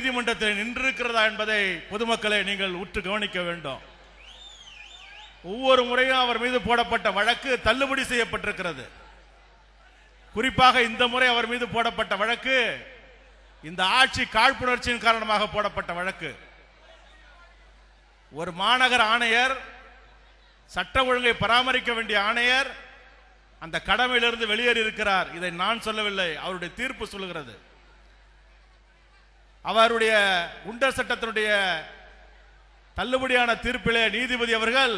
நீதிமன்றத்தில் நின்றிருக்கிறதா என்பதை பொதுமக்களை நீங்கள் உற்று கவனிக்க வேண்டும். ஒவ்வொரு முறையும் அவர் மீது போடப்பட்ட வழக்கு தள்ளுபடி செய்யப்பட்டிருக்கிறது. குறிப்பாக இந்த முறை அவர் மீது போடப்பட்ட வழக்கு இந்த ஆட்சி காழ்ப்புணர்ச்சியின் காரணமாக போடப்பட்ட வழக்கு. ஒரு மாநகர ஆணையர் சட்ட ஒழுங்கை பராமரிக்க வேண்டிய ஆணையர் அந்த கடமையிலிருந்து வெளியேறி இருக்கிறார் இதை நான் சொல்லவில்லை அவருடைய தீர்ப்பு சொல்லுகிறது. அவருடைய குண்டர் சட்டத்தினுடைய தள்ளுபடியான தீர்ப்பிலே நீதிபதி அவர்கள்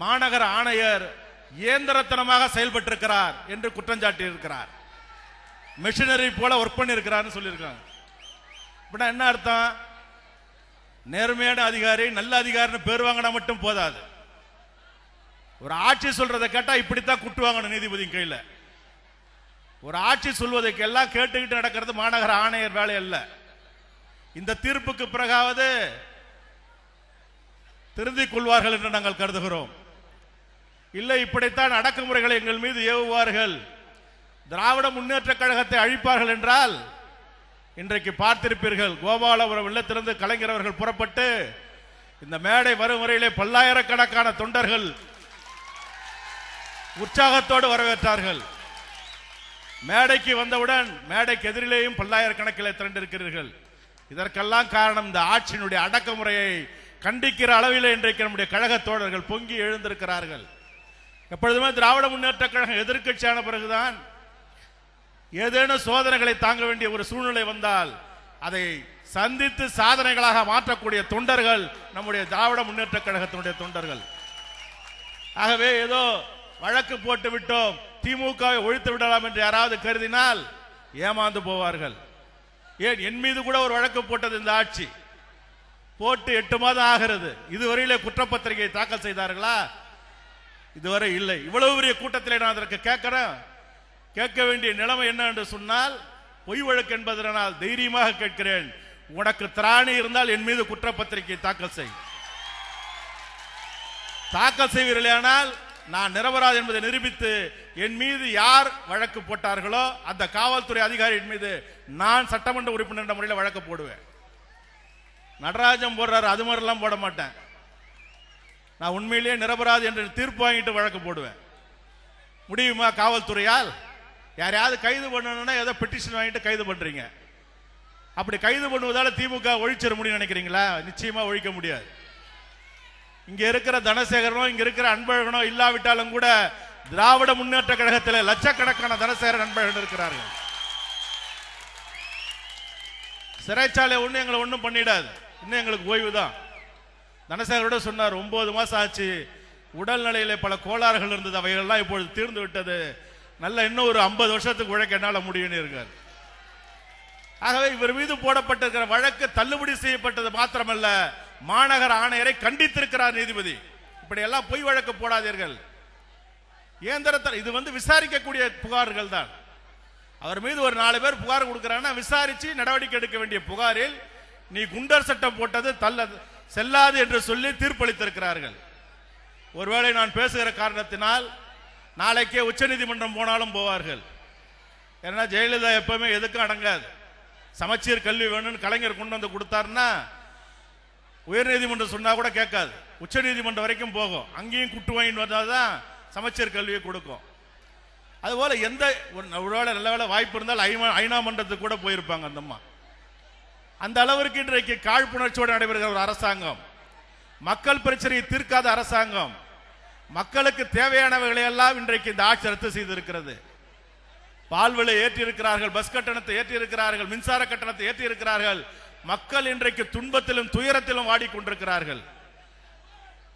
மாநகர ஆணையர் இயந்திரத்தனமாக செயல்பட்டிருக்கிறார் என்று குற்றஞ்சாட்டி இருக்கிறார் மிஷினரி போல ஒர்க் பண்ணியிருக்கிறார்னு சொல்லியிருக்காங்க. அப்படின்னா என்ன அர்த்தம்? நேர்மையான அதிகாரி நல்ல அதிகாரின்னு பேர் வாங்கினா மட்டும் போதாது. ஒரு ஆட்சி சொல்றதை கேட்டா இப்படித்தான் குட்டு வாங்கணும் நீதிபதி கையில். ஒரு ஆட்சி சொல்வதற்கு எல்லாம் கேட்டுக்கிட்டு நடக்கிறது மாநகர ஆணையர் வேலை இல்லை இந்த தீர்ப்புக்கு பிறகாவது திருந்திக் கொள்வார்கள் என்று நாங்கள் கருதுகிறோம். இல்லை இப்படித்தான் அடக்குமுறைகளை எங்கள் மீது ஏவுவார்கள். திராவிட முன்னேற்ற கழகத்தை அழிப்பார்கள் என்றால் இன்றைக்கு பார்த்திருப்பீர்கள் கோபாலபுரம் இல்லத்திலிருந்து கலைஞர் அவர்கள் புறப்பட்டு இந்த மேடை வரும் வரையிலே பல்லாயிரக்கணக்கான தொண்டர்கள் உற்சாகத்தோடு வரவேற்றார்கள். மேடைக்கு வந்தவுடன் மேடைக்கு எதிரிலேயும் பல்லாயிரக்கணக்கில் திரண்டிருக்கிறீர்கள். இதற்கெல்லாம் காரணம் இந்த ஆட்சியினுடைய அடக்குமுறையை கண்டிக்கிற அளவில் இன்றைக்கு நம்முடைய கழக தோழர்கள் பொங்கி எழுந்திருக்கிறார்கள். எப்பொழுதுமே திராவிட முன்னேற்ற கழகம் எதிர்க்கட்சியான பிறகுதான் ஏதேனும் சோதனைகளை தாங்க வேண்டிய ஒரு சூழ்நிலை வந்தால் அதை சந்தித்து சாதனைகளாக மாற்றக்கூடிய தொண்டர்கள் நம்முடைய திராவிட முன்னேற்ற கழகத்தினுடைய தொண்டர்கள். ஆகவே ஏதோ வழக்கு போட்டு விட்டோம் திமுகவை ஒழித்து விடலாம் என்று யாராவது கருதினால் ஏமாந்து போவார்கள். ஏன் என் மீது கூட ஒரு வழக்கு போட்டது இந்த ஆட்சி? போட்டு எட்டு மாதம் ஆகிறது. இதுவரையிலே குற்றப்பத்திரிகை தாக்கல் செய்தார்களா? இதுவரை இல்லை. இவ்வளவு பெரிய கூட்டத்தில் நான் அதற்கு கேட்கிறேன். கேட்க வேண்டிய நிலைமை என்ன என்று சொன்னால் பொய் வழக்கு என்பதனால் தைரியமாக கேட்கிறேன். உனக்கு திராணி இருந்தால் என் மீது குற்றப்பத்திரிகை தாக்கல் செய். தாக்கல் செய்வீர்களானால் நான் நிரபராதி என்பதை நிரூபித்து என் மீது யார் வழக்கு போட்டார்களோ அந்த காவல்துறை அதிகாரியின் மீது நான் சட்டமன்ற உறுப்பினர் என்ற முறையில் வழக்கு போடுவேன். நடராஜன் போடுறாரு அது மாதிரிலாம் போட மாட்டேன். நான் உண்மையிலேயே நிரபராதி என்று தீர்ப்பு வாங்கிட்டு வழக்கு போடுவேன். முடியுமா காவல்துறையால்? யாரையாவது கைது பண்ணணும்னா ஏதோ பெட்டிஷன் வாங்கிட்டு கைது பண்றீங்க. அப்படி கைது பண்ணுவதால திமுக ஒழிச்சிட முடியும் நினைக்கிறீங்களா? நிச்சயமா ஒழிக்க முடியாது. இங்க இருக்கிற தனசேகரனோ இங்க இருக்கிற அன்பழகனோ இல்லாவிட்டாலும் கூட திராவிட முன்னேற்ற கழகத்தில் லட்சக்கணக்கான தனசேகரன் அன்பழகன் இருக்கிறார்கள். சிறைச்சாலை ஒண்ணு எங்களை ஒன்றும் பண்ணிடாது. இன்னும் எங்களுக்கு ஓய்வு தான் தனசேகரோட சொன்னார் ஒன்பது மாசம் ஆச்சு. உடல்நிலையில பல கோளாறுகள் இருந்தது. அவைகள்லாம் இப்பொழுது தீர்ந்து விட்டது. நல்ல இன்னும் ஒரு ஐம்பது வருஷத்துக்கு உழைக்க என்னால் முடியும்னு இருக்கார். ஆகவே இவர் மீது போடப்பட்டிருக்கிற வழக்கு தள்ளுபடி செய்யப்பட்டது மாத்திரமல்ல. மாநகர ஆணையரை கண்டித்திருக்கிறார் நீதிபதி. இப்படி எல்லாம் பொய் வழக்கு போடாதீர்கள். இயந்திரத்தில் இது வந்து விசாரிக்கக்கூடிய புகார்கள் தான். அவர் மீது ஒரு நாலு பேர் புகார் கொடுக்கிறாங்கன்னா விசாரிச்சு நடவடிக்கை எடுக்க வேண்டிய புகாரில் நீ குண்டர் சட்டம் போட்டது தள்ள செல்லாது என்று சொல்லி தீர்ப்பளித்திருக்கிறார்கள். ஒருவேளை நான் பேசுகிற காரணத்தினால் நாளைக்கே உச்சநீதிமன்றம் போனாலும் போவார்கள். ஏன்னா ஜெயலலிதா எப்பவுமே எதுக்கும் அடங்காது. சமச்சீர் கல்வி வேணும்னு கலைஞர் கொண்டு வந்து கொடுத்தாருன்னா உயர்நீதிமன்றம் சொன்னா கூட கேட்காது. உச்ச நீதிமன்றம் வரைக்கும் போகும். அங்கேயும் குட்டு வாங்கிட்டு வந்தாதான் சமச்சீர் கல்வியை கொடுக்கும். அதுபோல எந்த ஒரு ஒருவேளை நல்ல வேலை வாய்ப்பு இருந்தால் ஐநா மன்றத்துக்கு கூட போயிருப்பாங்க அந்த அம்மா. அந்த அளவிற்கு இன்றைக்கு காழ்ப்புணர்ச்சியோடு நடைபெறுகிற ஒரு அரசாங்கம். மக்கள் பிரச்சனையை தீர்க்காத அரசாங்கம். மக்களுக்கு தேவையானவைகளை எல்லாம் இன்றைக்கு இந்த ஆட்சி ரத்து செய்திருக்கிறது. பால் விலை ஏற்றி இருக்கிறார்கள் பஸ் கட்டணத்தை ஏற்றி இருக்கிறார்கள் மின்சார கட்டணத்தை ஏற்றி இருக்கிறார்கள் மக்கள் இன்றைக்கு துன்பத்திலும் துயரத்திலும் வாடிக்கொண்டிருக்கிறார்கள்.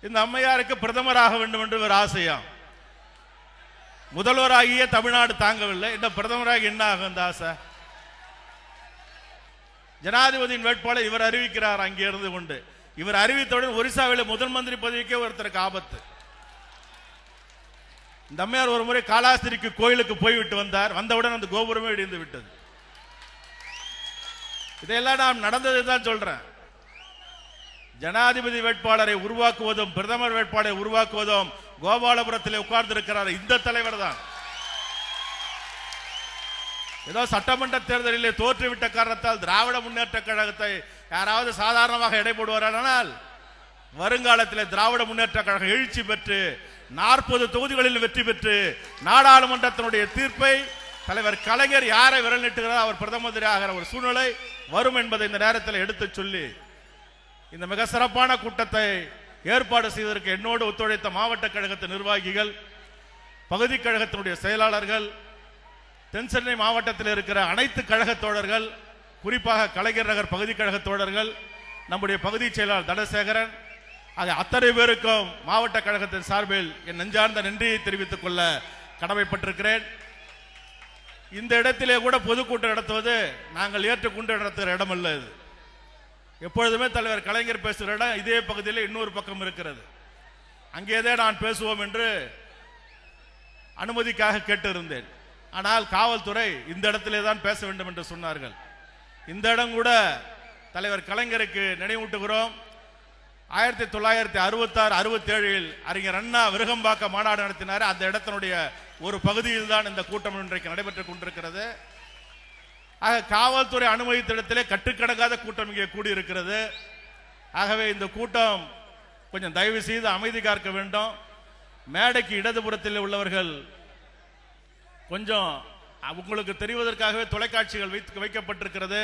இந்த அம்மையாருக்கு பிரதமராக வேண்டும் என்று ஒரு ஆசையா? முதல்வராகிய தமிழ்நாடு தாங்கவில்லை. இந்த பிரதமராக என்ன ஆகும் இந்த ஆசை? ஜனாதிபதியின் வேட்பாளர் இவர் அறிவிக்கிறார் அங்கே இருந்து கொண்டு. இவர் அறிவித்தவுடன் ஒரிசாவில் முதல் மந்திரி பதவிக்கே ஒருத்தருக்கு ஆபத்து. இந்த அம்மையார் ஒரு முறை காலாஸ்திரிக்கு கோயிலுக்கு போய்விட்டு வந்தார். வந்தவுடன் அந்த கோபுரமே இடிந்து விட்டது. இதையெல்லாம் நாம் நடந்ததை தான் சொல்றேன். ஜனாதிபதி வேட்பாளரை உருவாக்குவதும் பிரதமர் வேட்பாளரை உருவாக்குவதும் கோபாலபுரத்தில் உட்கார்ந்து இருக்கிறார் இந்த தலைவர் தான். ஏதோ சட்டமன்ற தேர்தலிலே தோற்றுவிட்ட காரணத்தால் திராவிட முன்னேற்ற கழகத்தை யாராவது சாதாரணமாக எடை போடுவாரானால் வருங்காலத்தில் திராவிட முன்னேற்ற கழகம் எழுச்சி பெற்று நாற்பது தொகுதிகளில் வெற்றி பெற்று நாடாளுமன்றத்தினுடைய தீர்ப்பை தலைவர் கலைஞர் யாரை விரல் நீட்டுகிறாரோ அவர் பிரதம மந்திரி ஆகிற ஒரு சூழ்நிலை வரும் என்பதை இந்த நேரத்தில் எடுத்துச் சொல்லி இந்த மிக சிறப்பான கூட்டத்தை ஏற்பாடு செய்வதற்கு என்னோடு ஒத்துழைத்த மாவட்ட கழகத்தின் நிர்வாகிகள் பகுதி கழகத்தினுடைய செயலாளர்கள் தென் சென்னை மாவட்டத்தில் இருக்கிற அனைத்து கழக தோழர்கள் குறிப்பாக கலைஞர் நகர் பகுதி கழக தோழர்கள் நம்முடைய பகுதி செயலாளர் தனசேகரன் அது அத்தனை பேருக்கும் மாவட்ட கழகத்தின் சார்பில் என் நெஞ்சார்ந்த நன்றியை தெரிவித்துக் கொள்ள கடமைப்பட்டிருக்கிறேன். இந்த இடத்திலே கூட பொதுக்கூட்டம் நடத்துவது நாங்கள் ஏற்றுக்கொண்டு நடத்துகிற இடம் அல்ல இது. எப்பொழுதுமே தலைவர் கலைஞர் பேசுகிற இடம் இதே பகுதியில் இன்னொரு பக்கம் இருக்கிறது. அங்கேதான் நான் பேசுவோம் என்று அனுமதிக்காக கேட்டிருந்தேன். ஆனால் காவல்துறை இந்த இடத்திலே தான் பேச வேண்டும் என்று சொன்னார்கள். இந்த இடம் கூட தலைவர் கலைஞருக்கு நினைவூட்டுகிறோம். ஆயிரத்தி தொள்ளாயிரத்தி அறுபத்தாறு அறுபத்தேழில் அறிஞர் அண்ணா விருகம்பாக்க மாநாடு நடத்தினார். அந்த இடத்தினுடைய ஒரு பகுதியில் தான் இந்த கூட்டம் இன்றைக்கு நடைபெற்றுக் கொண்டிருக்கிறது. ஆக காவல்துறை அனுமதித்த இடத்திலே கட்டுக்கடங்காத கூட்டம் இங்கே கூடியிருக்கிறது. ஆகவே இந்த கூட்டம் கொஞ்சம் தயவு செய்து அமைதி காக்க வேண்டும். மேடைக்கு இடதுபுறத்தில் உள்ளவர்கள் கொஞ்சம் உங்களுக்கு தெரிவதற்காகவே தொலைக்காட்சிகள் வைத்து வைக்கப்பட்டிருக்கிறது.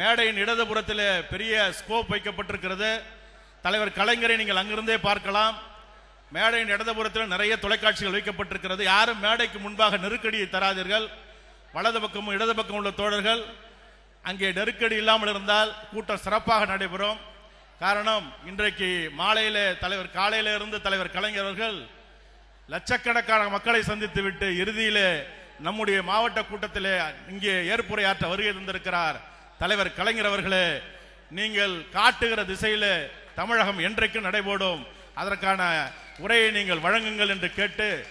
மேடையின் இடதுபுறத்தில் பெரிய ஸ்கோப் வைக்கப்பட்டிருக்கிறது. தலைவர் கலைஞரை நீங்கள் அங்கிருந்தே பார்க்கலாம். மேடையின் இடதுபுறத்தில் நிறைய தொலைக்காட்சிகள் வைக்கப்பட்டிருக்கிறது. யாரும் மேடைக்கு முன்பாக நெருக்கடியை தராதீர்கள். வலது பக்கமும் இடது பக்கம் உள்ள தோழர்கள் அங்கே நெருக்கடி இல்லாமல் இருந்தால் கூட்டம் சிறப்பாக நடைபெறும். காரணம் இன்றைக்கு மாலையிலே தலைவர் காலையில இருந்து தலைவர் கலைஞர்கள் லட்சக்கணக்கான மக்களை சந்தித்து விட்டு இறுதியிலே நம்முடைய மாவட்ட கூட்டத்திலே இங்கே ஏற்புரையாற்ற வருகை தந்திருக்கிறார் தலைவர் கலைஞர் அவர்களே. நீங்கள் காட்டுகிற திசையில தமிழகம் என்றைக்கும் நடைபோடும். அதற்கான உரையை நீங்கள் வழங்குங்கள் என்று கேட்டு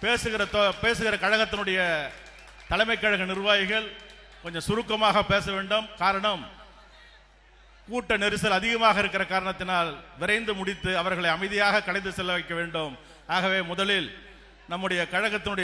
பேசுகிற பேசுகிற கழகத்தினுடைய தலைமை கழக நிர்வாகிகள் கொஞ்சம் சுருக்கமாக பேச வேண்டும். காரணம் கூட்ட நெரிசல் அதிகமாக இருக்கிற காரணத்தினால் விரைந்து முடித்து அவர்களை அமைதியாக கலைந்து செல்ல வைக்க வேண்டும். ஆகவே முதலில் நம்முடைய கழகத்தினுடைய